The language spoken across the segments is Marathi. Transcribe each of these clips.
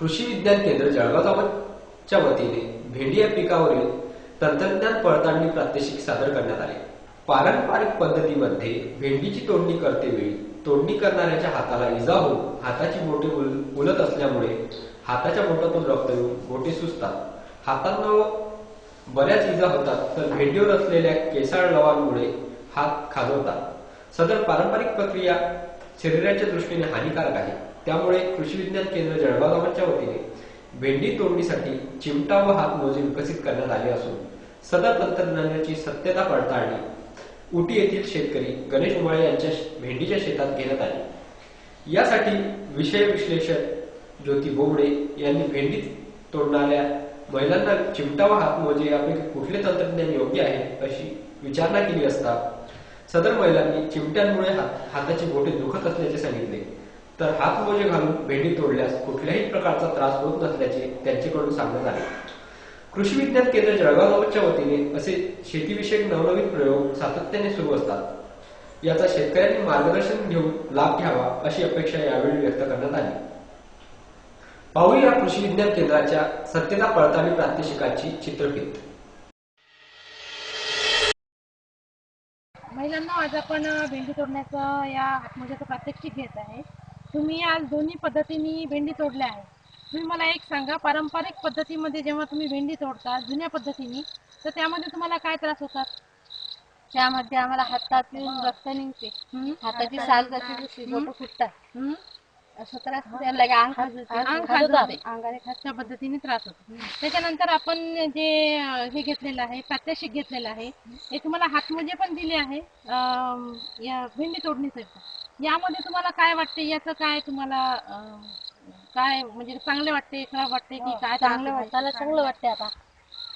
कृषी विज्ञान केंद्र जळगावच्या वतीने भेंडी या पिकावरील तंत्रज्ञान पडताळणी प्रात्यक्षिक सादर करण्यात आले. पारंपरिक पद्धतीमध्ये भेंडीची तोडणी करते वेळी तोडणी करणाऱ्याच्या हाताला इजा होऊन हाताची बोटे उल- उलत असल्यामुळे हाताच्या बोटातून रक्त येऊन बोटे सुजतात. हातांना बऱ्याच इजा होतात तर भेंडीवर असलेल्या केसाळ लवांमुळे हात खाजवतात. सदर पारंपरिक प्रक्रिया शरीराच्या दृष्टीने हानिकारक आहे. त्यामुळे कृषी विज्ञान केंद्र जळगाव वतीने भेंडी तोडणीसाठी चिमटा व हात मोजे विकसित करण्यात आले असून सदर तंत्रज्ञानाची सत्यता पडताळणी उटी येथील शेतकरी गणेश उमाळे यांच्या भेंडीच्या शेतात घेण्यात आली. यासाठी विषय विश्लेषक ज्योती बोबडे यांनी भेंडी तोडणाऱ्या महिलांना चिमटा व हात मोजे यापैकी कुठले तंत्रज्ञान योग्य आहे अशी विचारणा केली असता सदर महिलांनी चिमट्यांमुळे हाताची बोटे दुखत असल्याचे सांगितले. तर हात मोजे घालून भेंडी तोडल्यास कुठल्याही प्रकारचा त्रास होत नसल्याचे त्यांच्याकडून सांगण्यात आले. कृषी विज्ञान केंद्र जळगावच्या वतीने असे शेतीविषयक नवनवीन प्रयोग सातत्याने सुरू असतात. याचा शेतकऱ्यांनी मार्गदर्शन घेऊन लाभ घ्यावा अशी अपेक्षा यावेळी व्यक्त करण्यात आली. पाहूया कृषी विज्ञान केंद्राच्या सत्यता पडताळणी प्रात्यक्षिकाची चित्रफित. महिलांना आज आपण भेंडी तोडण्याचं या हातमोज्याचं प्रात्यक्षिक घेत आहे. तुम्ही आज दोन्ही पद्धतीने भेंडी तोडल्या आहे तुम्ही मला एक सांगा पारंपरिक पद्धतीमध्ये जेव्हा तुम्ही भेंडी तोडता जुन्या पद्धतीने तर त्यामध्ये तुम्हाला काय त्रास होतात? त्यामध्ये आम्हाला हातातून रक्त निघते? हाताची साल जाते फुटतात? असं त्रास. लगे अंग. अंग. अंगाने पद्धतीने त्रास होतो. त्याच्यानंतर आपण जे अ, हे घेतलेलं आहे प्रात्यक्षिक घेतलेलं आहे हे तुम्हाला हातमोजे पण दिले आहे. या भेंडी तोडणीसाठी. यामध्ये तुम्हाला काय वाटते? याचं काय तुम्हाला काय म्हणजे चांगले वाटते खराब वाटते की काय त्रास चांगलं? वाटतं. चांगलं वाटते आता.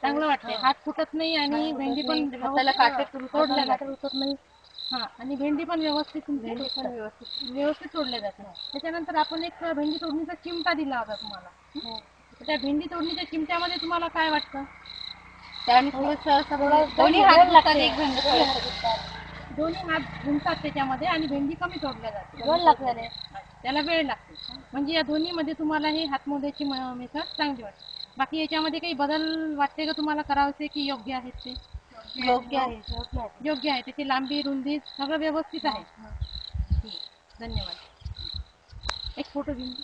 चांगलं वाटते हात फुटत नाही आणि भेंडी पण हाताला काटे तोडल्या जाते उठत नाही. हा आणि भेंडी पण व्यवस्थित भेंडी पण. व्यवस्थित. व्यवस्थित तोडल्या जाते त्याच्यानंतर आपण एक भेंडी तोडणीचा चिमटा दिला होता तुम्हाला. तर त्या भेंडी तोडणीच्या चिमट्यामध्ये तुम्हाला काय वाटतं? त्याने थोडंसं असं थोडं दोन्ही हात लागतात एक भेंडी दोन्ही हात गुंतात त्याच्यामध्ये आणि भेंडी कमी तोडल्या जाते. त्याला वेळ लागतो. म्हणजे या दोन्हीमध्ये तुम्हाला हे हातमोद्याची मेथड चांगली वाटते. बाकी याच्यामध्ये काही बदल वाटते का तुम्हाला? करावसे की योग्य आहेत ते? योग्य आहे. योग्य आहे योग्य आहे. त्याची लांबी रुंदी सगळं व्यवस्थित आहे. धन्यवाद. एक फोटो घेऊन